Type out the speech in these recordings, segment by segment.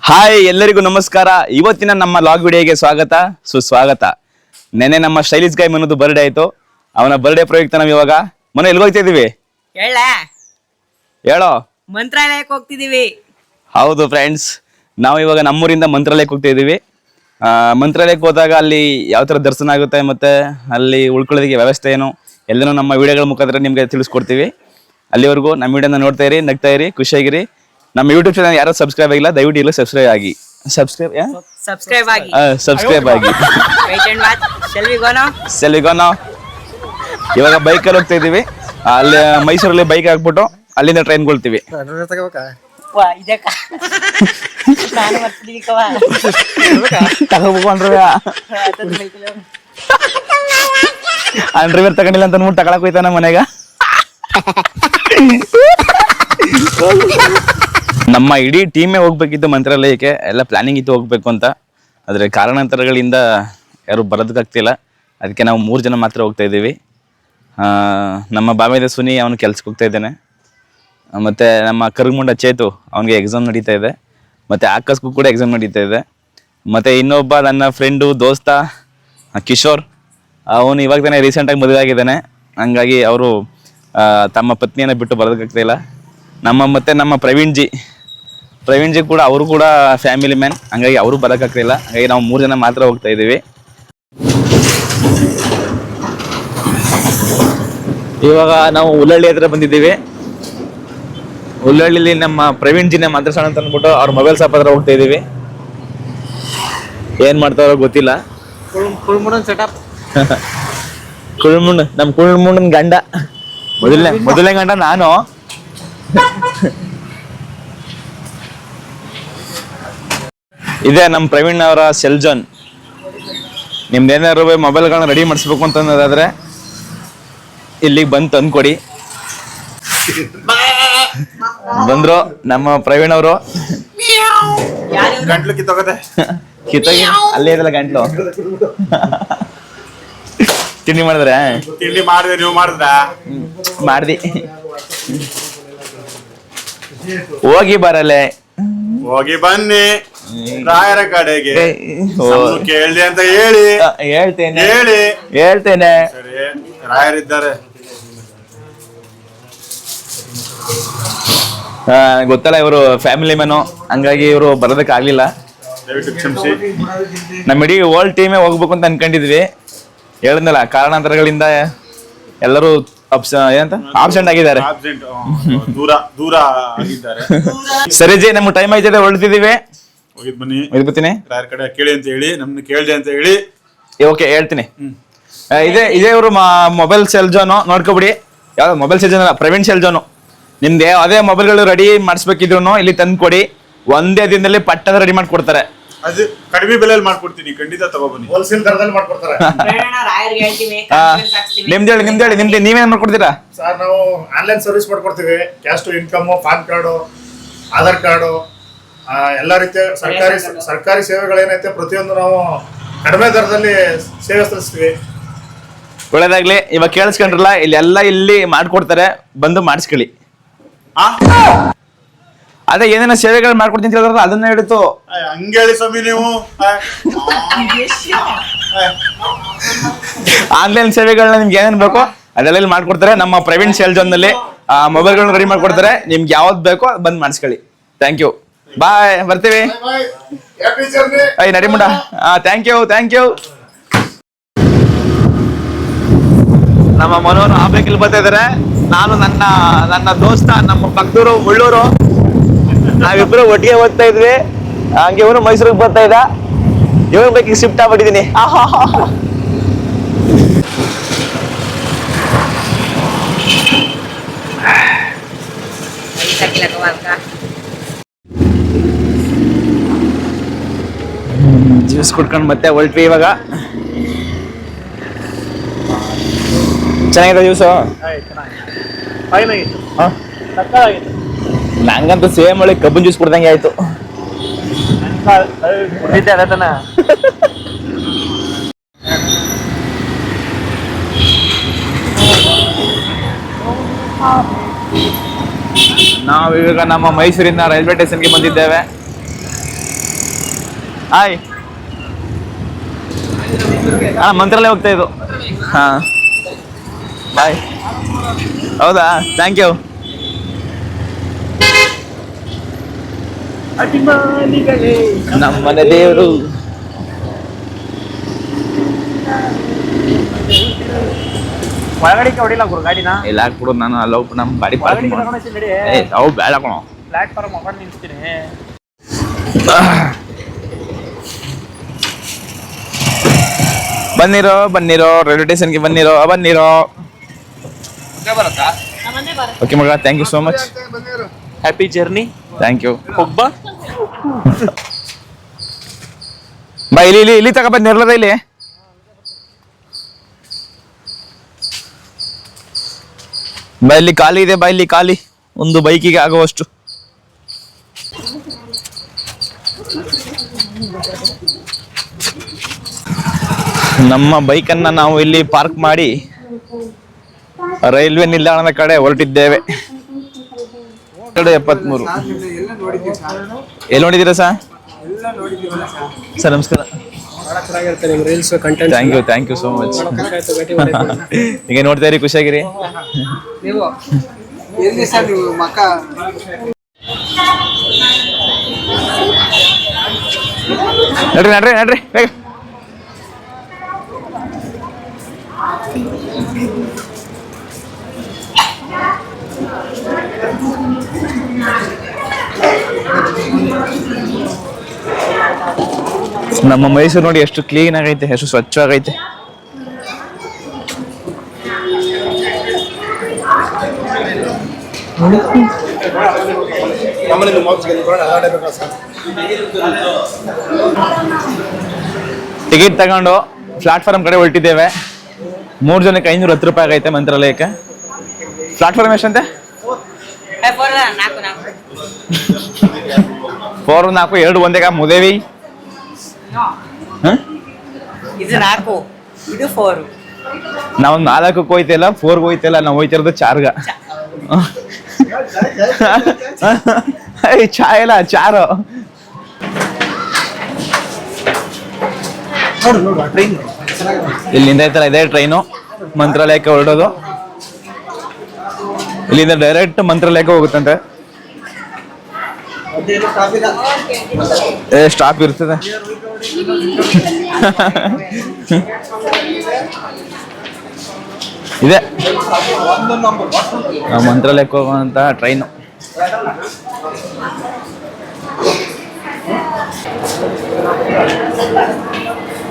Hi ಎಲ್ಲರಿಗೂ ನಮಸ್ಕಾರ. ಇವತ್ತಿನ ನಮ್ಮ ಲಾಗ್ ವಿಡಿಯೋಗೆ ಸ್ವಾಗತ ಸುಸ್ವಾಗತ. ನೆನೆ ನಮ್ಮ ಸ್ಟೈಲಿಶ್ ಗಾಯ್ ಮನದು ಬರ್ಡೇ ಆಯ್ತು. ಅವನ ಬರ್ಡೇ ಪ್ರಯುಕ್ತ ನಾವು ಇವಾಗ ಮನೆ ಎಲ್ಲಿ ಹೋಗ್ತಾ ಇದೀವಿ? ಹೇಳ. ಹೇಳೋ? ಮಂತ್ರಾಲಯಕ್ಕೆ ಹೋಗ್ತಿದೀವಿ. ಹೌದು ಫ್ರೆಂಡ್ಸ್ ನಾವು ಇವಾಗ ನಮ್ಮೂರಿಂದ ಮಂತ್ರಾಲಯಕ್ಕೆ ಹೋಗ್ತಾ ಇದೀವಿ. ಆ, ಮಂತ್ರಾಲಯಕ್ಕೆ ಹೋದಾಗ ಅಲ್ಲಿ ಯಾವ ತರ ದರ್ಶನ ಆಗುತ್ತೆ ಮತ್ತೆ ಅಲ್ಲಿ ಉಳ್ಕೊಳ್ಳೋದಕ್ಕೆ ವ್ಯವಸ್ಥೆ ಏನು? ಎಲ್ಲನೂ ನಮ್ಮ ವಿಡಿಯೋಗಳ ಮುಖಾಂತರ ನಿಮಗೆ ತಿಳಿಸ್ಕೊಡ್ತೀವಿ. ಅಲ್ಲಿವರೆಗೂ ನಮ್ಮ ವಿಡಿಯೋನ ನೋಡ್ತಾ ಇರಿ ನಗ್ತಾ ಇರಿ ಖುಷಿಯಾಗಿರಿ. ನಮ್ಮ ಯೂಟ್ಯೂಬ್ ಚಾನಲ್ ಯಾರು ಸಬ್ಸ್ಕ್ರೈಬ್ ಆಗಿಲ್ಲ ದಯವಿಟ್ಟು ಇಲ್ಲ ಸಬ್ಸ್ಕ್ರೈಬ್ ಆಗಿ. ಸಬ್ಸ್ಕ್ರೈಬ್ ಸಬ್ಸ್ಕ್ರೈಬ್ ಆಗಿ. ಸಬ್ಸ್ಕ್ರೈಬ್ ಆಗಿ ಇವಾಗ ಅಂಡ್ ವಾಚ್ ಇವಾಗ ಬೈಕಲ್ಲಿ ಹೋಗ್ತಾ ಇದೀವಿ. ಅಲ್ಲಿ ಮೈಸೂರಲ್ಲಿ ಬೈಕ್ ಹಾಕ್ಬಿಟ್ಟು ಅಲ್ಲಿಂದ ಟ್ರೈನ್ ಕೊಳ್ತೀವಿ ಅಂಡ್ರಿವೇರ್ ತಗೊಂಡಿಲ್ಲ ಅಂತ ಅನ್ಬಿಟ್ಟು ತಗೊಳಕ್ ಹೋಯ್ತಾನ ಮನೆಗ? ನಮ್ಮ ಇಡೀ ಟೀಮೇ ಹೋಗ್ಬೇಕಿತ್ತು ಮಂತ್ರಾಲಯಕ್ಕೆ, ಎಲ್ಲ ಪ್ಲಾನಿಂಗ್ ಇತ್ತು ಹೋಗ್ಬೇಕು ಅಂತ. ಆದರೆ ಕಾರಣಾಂತರಗಳಿಂದ ಯಾರು ಬರೋದಕ್ಕಾಗ್ತಿಲ್ಲ ಅದಕ್ಕೆ ನಾವು ಮೂರು ಜನ ಮಾತ್ರ ಹೋಗ್ತಾ ಇದ್ದೀವಿ. ನಮ್ಮ ಬಾವಿದ ಸುನಿ, ಅವನು ಕೆಲ್ಸಕ್ಕೆ ಹೋಗ್ತಾ ಇದ್ದಾನೆ. ಮತ್ತು ನಮ್ಮ ಕರ್ಗುಂಡ ಚೇತು, ಅವನಿಗೆ ಎಕ್ಸಾಮ್ ನಡೀತಾ ಇದೆ. ಮತ್ತು ಆಕಾಶ್ಗೂ ಕೂಡ ಎಕ್ಸಾಮ್ ನಡೀತಾ ಇದೆ. ಮತ್ತು ಇನ್ನೊಬ್ಬ ನನ್ನ ಫ್ರೆಂಡು ದೋಸ್ತ ಕಿಶೋರ್, ಅವನು ಇವಾಗ ತಾನೇ ರೀಸೆಂಟಾಗಿ ಮದುವೆ ಆಗಿದ್ದಾನೆ. ಹಂಗಾಗಿ ಅವರು ತಮ್ಮ ಪತ್ನಿಯನ್ನು ಬಿಟ್ಟು ಬರೋದಕ್ಕಾಗ್ತಾಯಿಲ್ಲ ನಮ್ಮ ಮತ್ತು ನಮ್ಮ ಪ್ರವೀಣ್ ಜಿ ಪ್ರವೀಣ್ ಜಿ ಕೂಡ ಅವರು ಕೂಡ ಫ್ಯಾಮಿಲಿ ಮ್ಯಾನ್ ಹಂಗಾಗಿ ಅವರು ಬರೋಕ್ಕಾಗ್ತಿಲ್ಲ ಹಾಗಾಗಿ ನಾವು ಮೂರು ಜನ ಮಾತ್ರ ಹೋಗ್ತಾ ಇದ್ದೀವಿ. ಇವಾಗ ನಾವು ಉಲ್ಲಳ್ಳಿ ಹತ್ರ ಬಂದಿದ್ದೀವಿ. ಉಲ್ಲಳ್ಳಿಲಿ ನಮ್ಮ ಪ್ರವೀಣ್ ಜಿನ ಮಾತಾಡ್ಸೋಣ ಅಂತ ಅಂದ್ಬಿಟ್ಟು ಅವ್ರ ಮೊಬೈಲ್ ಶಾಪ್ ಹತ್ರ ಹೋಗ್ತಾ ಇದೀವಿ ಏನ್ ಮಾಡ್ತಾರೋ ಗೊತ್ತಿಲ್ಲ. ಕುಳ್ಮುಂಡ್ ನಮ್ ಕುಳ್ಮುಂಡನ್ ಗಂಡ. ಮೊದಲನೇ ಮೊದಲನೇ ಗಂಡ ನಾನು. ಇದೆ ನಮ್ಮ ಪ್ರವೀಣ್ ಅವರ ಸೆಲ್ಜನ್ ನಿಮ್ದು ಏನಾದ್ರು ಮೊಬೈಲ್ಗಳನ್ನ ರೆಡಿ ಮಾಡಿಸ್ಬೇಕು ಅಂತ ಅನ್ನೋದಾದ್ರೆ ಇಲ್ಲಿಗೆ ಬಂದು ತಂದ್ಕೊಡಿ. ಬಂದ್ರು ನಮ್ಮ ಪ್ರವೀಣ್ ಅವರು. ಗಂಟ್ಲು ಕಿತ್ತೋಗದೆ ಕಿತ್ತೋಗಿ ಅಲ್ಲೇ ಇದಲ್ಲ ಗಂಟ್ಲು. ತಿಂಡಿ ಮಾಡಿದ್ರೆ? ತಿಂಡಿ ಮಾಡಿದೆ ನೀವು ಮಾಡಿದ್ರ? ಮಾಡ್ದಿ. ಹೋಗಿ ಬರಲೆ. ಹೋಗಿ ಬನ್ನಿ. ರಾಯರ ಕಡೆಗೆ. ಕೇಳಿ ಕೇಳ್ದೆ ಅಂತ ಹೇಳಿ. ಹೇಳ್ತೇನೆ. ಹೇಳಿ. ಹೇಳ್ತೇನೆ. ಸರಿ ರಾಯರಿದ್ದಾರೆ. ಗೊತ್ತಲ್ಲ ಇವರು ಫ್ಯಾಮಿಲಿ ಮ್ಯಾನು ಹಂಗಾಗಿ ಇವರು ಬರೋದಕ್ಕೆ ಆಗ್ಲಿಲ್ಲ ದಯವಿಟ್ಟು ಕ್ಷಮಿಸಿ. ನಮ್ಮ ಇಡೀ ವರ್ಲ್ಡ್ ಟೀಮೇ ಹೋಗ್ಬೇಕು ಅಂತ ಅನ್ಕೊಂಡಿದ್ವಿ. ಹೇಳಿದ್ನಲ್ಲ ಕಾರಣಾಂತರಗಳಿಂದ ಎಲ್ಲರೂ ಅಬ್ಸ ಏನಂತ? ಆಬ್ಸೆಂಟ್ ಆಗಿದ್ದಾರೆ. ಆಬ್ಸೆಂಟ್ ದೂರ ದೂರ ಆಗಿದ್ದಾರೆ. ಸರಿ ಜಿ ನಮ್ಗೆ ಟೈಮ್ ಆಯ್ತದೆ ಹೊರಡ್ತಿದೀವಿ. ಹೋಗಿದ್ ಬನ್ನಿ. ಬರ್ತೀನಿ. ರಾಯರ ಕಡೆ ಕೇಳಿ ಅಂತ ಹೇಳಿ ನಮ್ನ ಕೇಳ್ದೆ ಅಂತ ಹೇಳಿ. ಓಕೆ ಹೇಳ್ತೀನಿ. ಆ, ಇದೇ ಇದೇ ಇವರು ಮೊಬೈಲ್ ಸೆಲ್ ಜೋನು ನೋಡ್ಕೊಬಿಡಿ. ಯಾವ್ದು ಮೊಬೈಲ್ ಸೆಲ್ ಜೋನ್ ಅಲ್ಲ ಪ್ರವೀಣ್ ಸೆಲ್ ಜೋನು. ನಿಮ್ದು ಅದೇ ಮೊಬೈಲ್ಗಳು ರೆಡಿ ಮಾಡಿಸ್ಬೇಕಿದ್ರು ಇಲ್ಲಿ ತಂದು ಕೊಡಿ ಒಂದೇ ದಿನದಲ್ಲಿ ಪಟ್ಟದ ರೆಡಿ ಮಾಡ್ಕೊಡ್ತಾರೆ. ಅದು ಕಡಿಮೆ ಬೆಲೆಯಲ್ಲಿ ಮಾಡ್ಕೊಡ್ತೀನಿ ಖಂಡಿತ ತಗೊಬನ್ನಿ ಹೋಲ್ಸೇಲ್ ದರದಲ್ಲಿ ಮಾಡ್ಕೊಡ್ತಾರೆ. ರಾಯರ್ಗೆ ಆ, conference ಹಾಕ್ಸ್ತೀವಿ. ನಿಮ್ದು ಹೇಳಿ ನಿಮ್ದು ಹೇಳಿ ನಿಮ್ದು ನೀವೇನ್ ಮಾಡ್ಕೊಡ್ತೀರಾ? ಸರ್ ನಾವು ಆನ್ಲೈನ್ ಸರ್ವಿಸ್ ಮಾಡ್ಕೊಡ್ತೀವಿ. Cash to income PAN card Aadhaar card ಎಲ್ಲ ರೀತಿಯ ಸರ್ಕಾರಿ ಸರ್ಕಾರಿ ಸೇವೆಗಳೇನೈತೆ? ಪ್ರತಿಯೊಂದು ನಾವು ಕಡಿಮೆ ದರದಲ್ಲಿ ಸೇವೆ ಸಲ್ಲಿಸ್ತೀವಿ. ಒಳ್ಳೇದಾಗ್ಲಿ. ಇವಾಗ ಕೇಳಿಸ್ಕೊಂಡ್ರಲ್ಲ ಇಲ್ಲಿ ಎಲ್ಲ ಇಲ್ಲಿ ಮಾಡ್ಕೊಡ್ತಾರೆ. ಬಂದು ಮಾಡಿಸ್ಕೊಳ್ಳಿ. ಆ? ಅದೇ ಏನೇನ ಸೇವೆಗಳು ಮಾಡ್ಕೊಡ್ತೀನಿ ಅಂತ ಹೇಳಿದ್ರಲ್ಲ ಅದನ್ನ ಹಿಡಿತು ಆಯ್, ಹಂಗೇಳಿ ಸ್ವಾಮಿ ನೀವು. ಆನ್ಲೈನ್ ಸೇವೆಗಳನ್ನ ನಿಮ್ಗೆ ಏನೇನು ಬೇಕೋ ಅದೆಲ್ಲ ಇಲ್ಲಿ ಮಾಡ್ಕೊಡ್ತಾರೆ. ನಮ್ಮ ಪ್ರವೀಣ್ ಸೇಲ್ನಲ್ಲಿ ಮೊಬೈಲ್ಗಳನ್ನ ರೆಡಿ ಮಾಡ್ಕೊಡ್ತಾರೆ. ನಿಮ್ಗೆ ಯಾವ್ದು ಬೇಕೋ ಅದು ಬಂದು ಮಾಡಿಸ್ಕೊಳ್ಳಿ. ಥ್ಯಾಂಕ್ ಯು ಬಾಯ್ ಬರ್ತೀವಿ. ಐ ನಡಿಮುಂಡ ಥ್ಯಾಂಕ್ ಯು ಥ್ಯಾಂಕ್ ಯು ನಮ್ಮ ಮನೋರು ಆ ಬೈಕಲ್ಲಿ ಬರ್ತಾ ಇದಾರೆ. ನಾನು ನನ್ನ ನನ್ನ ದೋಸ್ತ ನಮ್ಮ ಪಕ್ಕದೂರು ಉಳ್ಳೂರು ನಾವಿಬ್ರು ಒಟ್ಟಿಗೆ ಓದ್ತಾ ಇದ್ವಿ. ಹಂಗೆ ಇವನು ಮೈಸೂರಿಗೆ ಬರ್ತಾ ಇದ್ದ. ಇವನ್ ಬೈಕಿಗೆ ಶಿಫ್ಟ್ ಆಗ್ಬಿಟ್ಟಿದೀನಿ. ಐದು ಜ್ಯೂಸ್ ಕುಡ್ಕೊಂಡು ಮತ್ತೆ ಹೊಲ್ಟ್ವಿ ಇವಾಗ. ಚೆನ್ನಾಗಿದೆ ಜ್ಯೂಸು ನಂಗಂತೂ ಸೇಮ್ ಒಳ್ಳೆ ಕಬ್ಬನ್ ಜ್ಯೂಸ್ ಕುಡ್ದಂಗೆ ಆಯ್ತು. ಇವಾಗ ನಮ್ಮ ಮೈಸೂರಿನ ರೈಲ್ವೆ ಸ್ಟೇಷನ್ಗೆ ಬಂದಿದ್ದೇವೆ. ಹಾಯ್ ಹಾಂ ಮಂತ್ರಾಲಯ ಹೋಗ್ತಾ ಇದ್ದು. ಹಾಂ. ಬಾಯ್ ಹೌದಾ? ಥ್ಯಾಂಕ್ ಯು ನಮ್ಮನೆ ದೇವರು. ಒಳಗಡೆ ಹೊಡಿಲ್ಲ ಗುರು ಗಾಡಿನ? ಇಲ್ಲ ಹಾಕ್ಬಿಡು ನಾನು ಅಲ್ಲಿ ಹೋಗ್ಬಿಟ್ಟು ನಮ್ಮ ಗಾಡಿ ಪಾರ್ಕಿಂಗ್ ಅವು ಬೇಡ ಕಣೋ. ಪ್ಲಾಟ್ಫಾರ್ಮ್ ಹೋಗೋಣ ನಿಲ್ಸ್ತೀನಿ. ಬನ್ನಿರೋ ಬನ್ನಿರೋ ರೈಲ್ವೆ ಸ್ಟೇಷನ್ಗೆ ಬನ್ನಿರೋ ಬನ್ನಿರೋ ಓಕೆ ಮಗ thank you so much happy journey thank you ಒಬ್ಬ ಬಾ. ಇಲ್ಲಿ ಇಲ್ಲಿ ಇಲ್ಲಿ ತಗ ನಿರ್ಲದ ಇಲ್ಲಿ. ಬಾ ಇಲ್ಲಿ ಖಾಲಿ ಇದೆ ಬಾ ಇಲ್ಲಿ ಖಾಲಿ. ಒಂದು ಬೈಕಿಗೆ ಆಗುವಷ್ಟು. ನಮ್ಮ ಬೈಕನ್ನು ನಾವು ಇಲ್ಲಿ ಪಾರ್ಕ್ ಮಾಡಿ ರೈಲ್ವೆ ನಿಲ್ದಾಣದ ಕಡೆ ಹೊರಟಿದ್ದೇವೆ. ಎರಡು ಎಪ್ಪತ್ಮೂರು. ಎಲ್ಲಿ ನೋಡಿದ್ದೀರಾ ಸರ್? ಸರ್, ನಮಸ್ಕಾರ. Thank you thank you so much ಈಗ ನೋಡ್ತಾ ಇರಿ, ಖುಷಿಯಾಗಿರಿ. ನಡ್ರಿ ನಡ್ರಿ ನಡ್ರಿ, ಬೇಗ. ನಮ್ಮ ಮೈಸೂರು ನೋಡಿ ಎಷ್ಟು ಕ್ಲೀನ್ ಆಗೈತೆ ಎಷ್ಟು ಸ್ವಚ್ಛವಾಗೈತೆ ಟಿಕೆಟ್ ತಗೊಂಡು ಪ್ಲಾಟ್ಫಾರ್ಮ್ ಕಡೆ ಹೊರಟಿದ್ದೇವೆ. ಮೂರು ಜನಕ್ಕೆ ಐನೂರ ಹತ್ತು ರೂಪಾಯಿ ಆಗೈತೆ ಮಂತ್ರಾಲಯಕ್ಕೆ. ಪ್ಲಾಟ್ಫಾರ್ಮ್ ಎಷ್ಟಂತೆ? ಫೋರ್ ನಾಲ್ಕು ಎರಡು ಒಂದೇ ಮುದೇವಿ. ಇದು ನಾಲ್ಕು. ಇದು ಫೋರ್. ನಾವು ನಾಲ್ಕಕ್ಕೆ ಹೋಯ್ತಿಲ್ಲ ಫೋರ್ಗೆ ಹೋಯ್ತಿಲ್ಲ ನಾವು ಹೋಯ್ತಿರೋದು ಚಾರ್ಗ. ಚಾ ಇಲ್ಲ ಚಾರು. ಇಲ್ಲಿಂದ ಐತಲ್ಲ ಇದೇ ಟ್ರೈನು ಮಂತ್ರಾಲಯಕ್ಕೆ ಹೊರಡೋದು. ಇಲ್ಲಿಂದ ಡೈರೆಕ್ಟ್ ಮಂತ್ರಾಲಯಕ್ಕೆ ಹೋಗುತ್ತಂತೆ. ಏ ಸ್ಟಾಪ್ ಇರ್ತದೆ. ಇದೆ. ನಾವು ಮಂತ್ರಾಲಯಕ್ಕೆ ಹೋಗುವಂತ ಟ್ರೈನು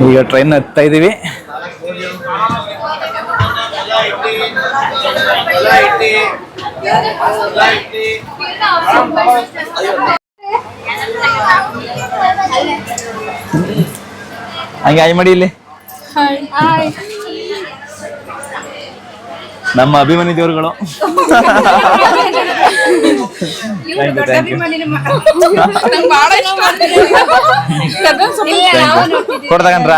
ಈಗ ಟ್ರೈನ್ ಹತ್ತಾ ಇದೀವಿ. ಹಂಗೆ ಆಯ್ ಮಾಡಿ ಇಲ್ಲಿ. ನಮ್ಮ ಅಭಿಮಾನಿ ದೇವರುಗಳು. ಕೊಡ್ತಗನ್ರ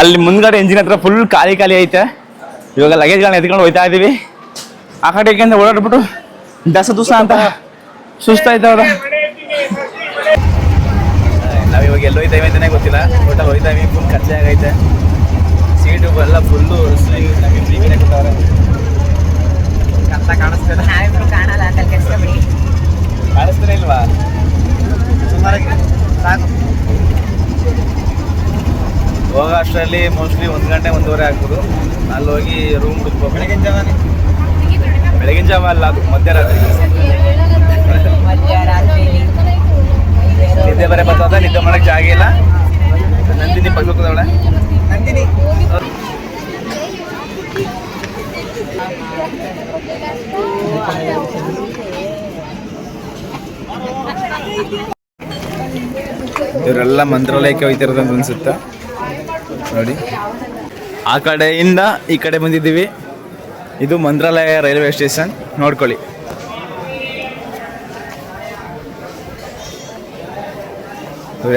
ಅಲ್ಲಿ ಮುಂದ್ಗಡೆ ಎಂಜಿನ್ ಹತ್ರ ಫುಲ್ ಖಾಲಿ ಖಾಲಿ ಐತೆ. ಇವಾಗ ಲಗೇಜ್ಗಳನ್ನ ಎತ್ಕೊಂಡು ಹೋಯ್ತಾ ಇದೀವಿ. ಆ ಕಡೆ ಈ ಕಡೆ ಓಡಾಡ್ಬಿಟ್ಟು ದಸ ದಿವಸ ಅಂತ ಸುಸ್ತಾಯ್ತವ್ರ ನಾವ್ ಇವಾಗ ಎಲ್ಲ ಹೋಯ್ತೇವೆ ಅಂತಾನೆ ಗೊತ್ತಿಲ್ಲ. ಒಟ್ಟಲ್ಲಿ ಹೋಯ್ತಾ ಇದೀವಿ ಫುಲ್ ಖರ್ಚೆ ಆಗೈತೆ. ಸೀಟು ಎಲ್ಲ ಫುಲ್ಲು ಕತ್ತ ಕಾಣಿಸ್ತದೆ ನಾವಿಬ್ರು ಕಾಣಲ್ಲ ಅಂತ ಕೆಡ್ಸ್ಕೊಬಿಡಿ. ಕಾಣಿಸ್ತಾನೆ ಇಲ್ವಾ? ಸುಮಾರಾಗಿ ಸಾಕು. ಹೋಗೋ ಅಷ್ಟರಲ್ಲಿ ಮೋಸ್ಟ್ಲಿ ಒಂದು ಗಂಟೆ ಒಂದೂವರೆ ಆಗ್ಬೋದು. ಅಲ್ಲಿ ಹೋಗಿ ರೂಮ್ ಹುಡುಕ್ಬೋದು ಬೆಳಗಿನ ಜಾವ ಬೆಳಗಿನ ಜಾವ ಅಲ್ಲ ಅದು ಮಧ್ಯರಾತ್ರಿ. ಇವರೆಲ್ಲ ಮಂತ್ರಾಲಯಕ್ಕೆ ಹೋಯ್ತಿರೋದು ಅಂತ ಅನ್ಸುತ್ತೆ. ನೋಡಿ. ಆ ಕಡೆಯಿಂದ ಈ ಕಡೆ ಬಂದಿದ್ದೀವಿ. ಇದು ಮಂತ್ರಾಲಯ ರೈಲ್ವೆ ಸ್ಟೇಷನ್. ನೋಡ್ಕೊಳ್ಳಿ.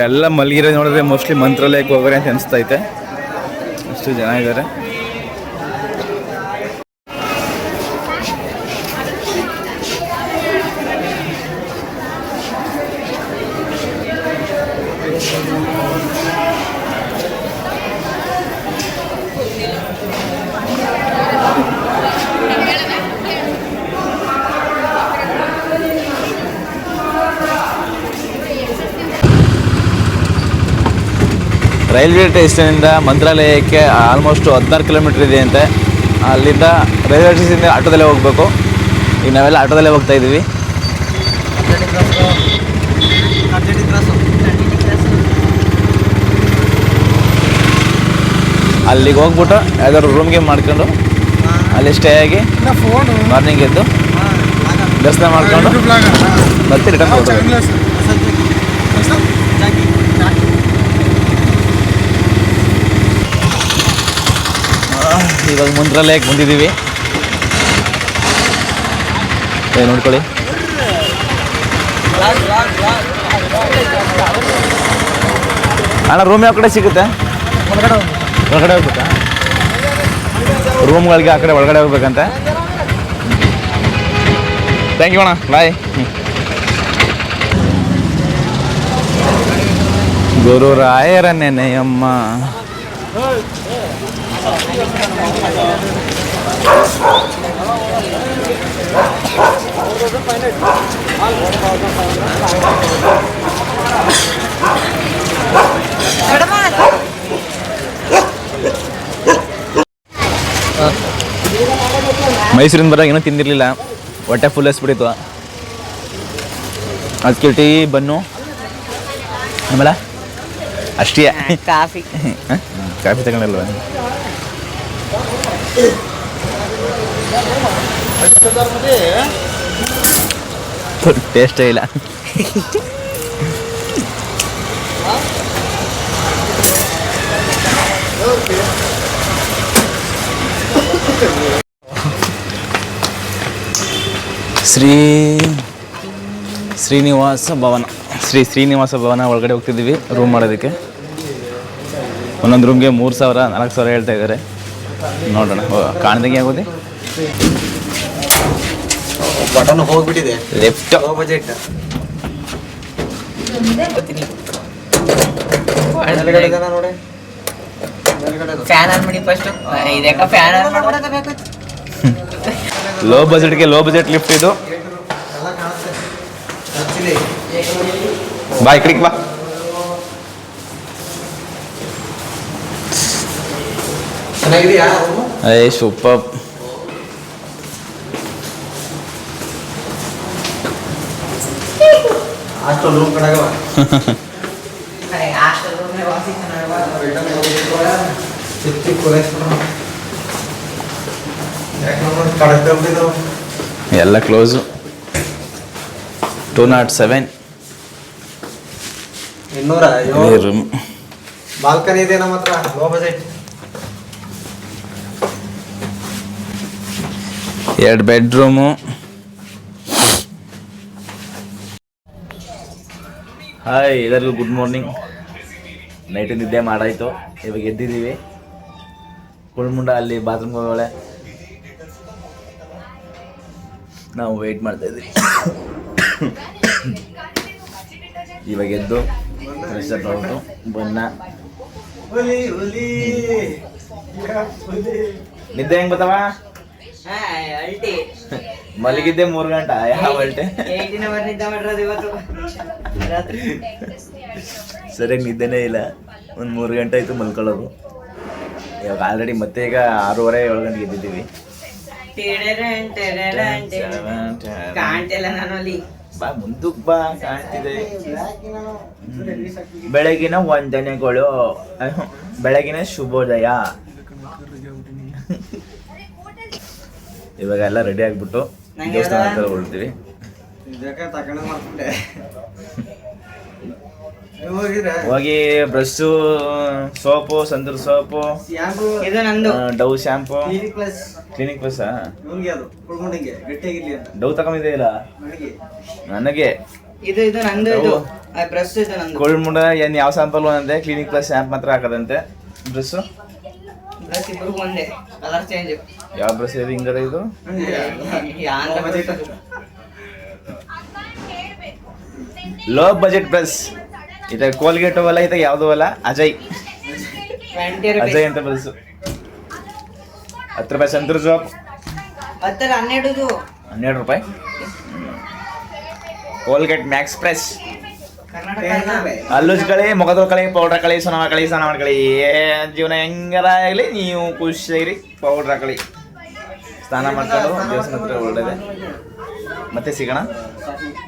ಎಲ್ಲ ಮಲಗಿರೋ ನೋಡಿದ್ರೆ ಮೋಸ್ಟ್ಲಿ ಮಂತ್ರಾಲಯಕ್ಕೆ ಹೋಗೋರೆ ಅಂತ ಅನಿಸ್ತೈತೆ. ಅಷ್ಟು ಜನ ಇದ್ದಾರೆ. ರೈಲ್ವೆ ಸ್ಟೇಷನಿಂದ ಮಂತ್ರಾಲಯಕ್ಕೆ ಆಲ್ಮೋಸ್ಟ್ ಹದಿನಾರು ಕಿಲೋಮೀಟ್ರ್ ಇದೆ ಅಂತೆ. ಅಲ್ಲಿಂದ ರೈಲ್ವೆ ಸ್ಟೇಷನಿಂದ ಆಟೋದಲ್ಲೇ ಹೋಗಬೇಕು. ಈಗ ನಾವೆಲ್ಲ ಆಟೋದಲ್ಲೇ ಹೋಗ್ತಾ ಇದ್ದೀವಿ. ಅಲ್ಲಿಗೆ ಹೋಗ್ಬಿಟ್ಟು ಯಾವ್ದಾದ್ರು ರೂಮ್ಗೆ ಮಾಡ್ಕೊಂಡು ಅಲ್ಲಿ ಸ್ಟೇ ಆಗಿ ಮಾರ್ನಿಂಗ್ ಎದ್ದು ದರ್ಶನ ಮಾಡ್ಕೊಂಡು ಮತ್ತೆ ರಿಟರ್ನ್ ಹೋಗ್ಬೇಕು. ಇವಾಗ ಮುಂದ್ರಲ್ಲೇ ಬಂದಿದ್ದೀವಿ? ನೋಡ್ಕೊಳ್ಳಿ. ಅಣ್ಣ ರೂಮ್ ಯಾವ ಕಡೆ ಸಿಗುತ್ತೆ? ಒಳಗಡೆ ಹೋಗ್ಬೇಕಾ? ರೂಮ್ಗಳಿಗೆ ಆ ಕಡೆ ಒಳಗಡೆ ಹೋಗ್ಬೇಕಂತೆ. ಥ್ಯಾಂಕ್ ಯು ಅಣ್ಣ. ಬಾಯ್ ಗುರುರಾಯರ ನೆನೆಯಮ್ಮ. ಮೈಸೂರಿಂದ ಬರೋ ಏನೂ ತಿಂದಿರಲಿಲ್ಲ. ಹೊಟ್ಟೆ ಫುಲ್ ಹಸ್ಬಿಟ್ಟಿತ್ತು. ಅದಕ್ಕೆ ಟೀ ಬನ್ನು. ಆಮೇಲೆ ಅಷ್ಟೇ. ಕಾಫಿ. ಕಾಫಿ ತಗೊಂಡಲ್ವ? ಟೇಸ್ಟೇ ಇಲ್ಲ. ಶ್ರೀ ಶ್ರೀನಿವಾಸ ಭವನ. ಶ್ರೀ ಶ್ರೀನಿವಾಸ ಭವನ ಒಳಗಡೆ ಹೋಗ್ತಿದ್ದೀವಿ ರೂಮ್ ಮಾಡೋದಕ್ಕೆ. ಒಂದೊಂದು ರೂಮ್ಗೆ ಮೂರು ಸಾವಿರ, ನಾಲ್ಕು ಸಾವಿರ ಹೇಳ್ತಾ ಇದ್ದಾರೆ. ನೋಡೋಣ. ಕಾಣ್ದಂಗೆ ಆಗೋದೆ? ಬಟನ್ ಹೋಗ್ಬಿಟ್ಟಿದೆ. ಲೆಫ್ಟ್ ಲೋ ಬಜೆಟ್ ನೋಡಿ. ಫ್ಯಾನ್ ಆನ್ ಮಾಡಿ ಫಸ್ಟ್ ಇದಕ್ಕ ಫ್ಯಾನ್ ಆನ್ ಮಾಡ್ಬೇಕು ಲೋ ಬಜೆಟ್ಗೆ ಲೋ ಬಜೆಟ್ ಲಿಫ್ಟ್ ಇದು. ಬಾಯ್ ಬಾ ಬಾ. ಚೆನ್ನಾಗಿದೆಯಾ ರೂಮು ಏ ಸೂಪರ್ ಹಾಸ್ಟೆಲ್ ರೂಮ್ ಕಡೆಗವ ಹಾಸ್ಟೆಲ್ ರೂಮ್ ವಾಸಿ ಚಿಕ್ಕ ಚಿಕ್ಕ ಕೊಲೆಸ್ಟ್ರಾ ಯಾಕೆ ನೋಡಿ ಕಡಕ್ಕೆ ಹೋಗ್ತಿದ್ದಾವೆ ಎಲ್ಲ ಕ್ಲೋಸು ಟೂ ನಾಟ್ ಸೆವೆನ್ ಇನ್ನೂರ ಏಳು ರೂಮ್ ಬಾಲ್ಕನಿ ಇದೆ ನಮ್ಮ ಹತ್ರ ಲೋ ಬಜೆಟ್ ಎರಡು ಬೆಡ್ರೂಮು. ಹಾಯ್, ಎಲ್ಲರಿಗೂ ಗುಡ್ ಮಾರ್ನಿಂಗ್. ನೈಟ್ ನಿದ್ದೆ ಮಾಡಾಯಿತು. ಇವಾಗ ಎದ್ದಿದ್ದೀವಿ. ಕುಳ್ಮುಂಡ ಅಲ್ಲಿ ಬಾತ್ರೂಮ್ಗೆ ಹೋಗೋಳೆ ನಾವು ವೆಯ್ಟ್ ಮಾಡ್ತಾ ಇದ್ದೀವಿ. ಇವಾಗ ಎದ್ದು ಫ್ರೆಶ್ ಬನ್ನ ನಿದ್ದೆ ಹೆಂಗೆ ಅಲ್ಟಿ ಮಲಗಿದ್ದೆ ಮೂರ್ ಗಂಟೆ ಯಾವ ಅಲ್ಟೆ ಸರಿ ಸರಿಯಾಗಿ ನಿದ್ದೆನೇ ಇಲ್ಲ. ಒಂದು ಮೂರು ಗಂಟೆ ಆಯ್ತು ಮಲ್ಕೊಳ್ಳೋದು. ಇವಾಗ ಆಲ್ರೆಡಿ ಮತ್ತೆ ಈಗ ಆರೂವರೆ ಏಳು ಗಂಟೆಗೆ ಇದ್ದಿದ್ದೀವಿ ಬಾ ಮುಂದಕ್ಕೆ ಬಾ ಕಾಣ್ತಿದೆ. ಬೆಳಗಿನ ವಂದನೆಗಳು ಬೆಳಗಿನ ಶುಭೋದಯ. ಇವಾಗ ಎಲ್ಲ ರೆಡಿ ಆಗ್ಬಿಟ್ಟು ದೇವಸ್ಥಾನ? ಹತ್ರ ಹೊರಡ್ತೀವಿ. ಮಾಡ್ಕೊಂಡೆ ಹೋಗಿ ಬ್ರಷು ಸೋಪು ಸಂದ್ರ ಸೋಪು ಇದು ನಂದು. Dove shampoo Clinic Plus Dove ತಗೊಂಡಿದೆಯಲ್ಲ ನನಗೆ. ನನಗೆ? ಇದು ಇದು ನಂದು ಇದು. ಬ್ರಷ್ ಇದು ನಂದು. ಕೋಲ್ಡ್ ಏನ್ ಯಾವ ಸ್ಯಾಂಪಲ್ ಅಂತೆ ಕ್ಲಿನಿಕ್ ಪ್ಲಸ್ ಶಾಂಪ್ ಮಾತ್ರ ಹಾಕದಂತೆ. ಬ್ರಷ್ ಬ್ರಷ್ ಇಬ್ರು ಒಂದೇ ಕಲರ್ ಚೇಂಜ್ ಯಾವ ಬ್ರಷ್ ಇದೆ ಹಿಂಗದ ಇದು? ಲೋ ಬಜೆಟ್ ಬ್ರಸ್ ಇದ ಕೋಲ್ಗೇಟ್ ಅಲ್ಲ ಇದ ಯಾವ್ದು ಅಲ್ಲ ಅಜಯ್. ಅಜಯ್ ಅಂತ ಬ್ರಷ್ ಹತ್ತು ರೂಪಾಯಿ ಸಂತೂರ್ ಜಾಬ್ ಹನ್ನೆರಡು ಹನ್ನೆರಡು ರೂಪಾಯಿ ಕೋಲ್ಗೇಟ್ ಮ್ಯಾಕ್ಸ್ ಪ್ರೆಸ್ ಹಲ್ಲುಜ್ಕಳಿ ಮೊಗದ ಕಳಿ ಪೌಡ್ರ್ ಕಳಿ ಸೊನವ ಕಳಿ ಸ್ನಾನ ಕಳಿ. ಜೀವನ ಹೆಂಗರ ಆಗಲಿ ನೀವು ಖುಷಿಯಾಗಿರಿ ಪೌಡ್ರ್ ಹಾಕಳಿ ಸ್ನಾನ ಮಾಡ್ಕೊಂಡು ದೇವಸ್ಥಾನ ಹತ್ರ ಒಳ್ಳೆದೆ. ಮತ್ತೆ ಸಿಗೋಣ?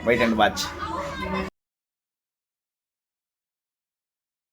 White and watch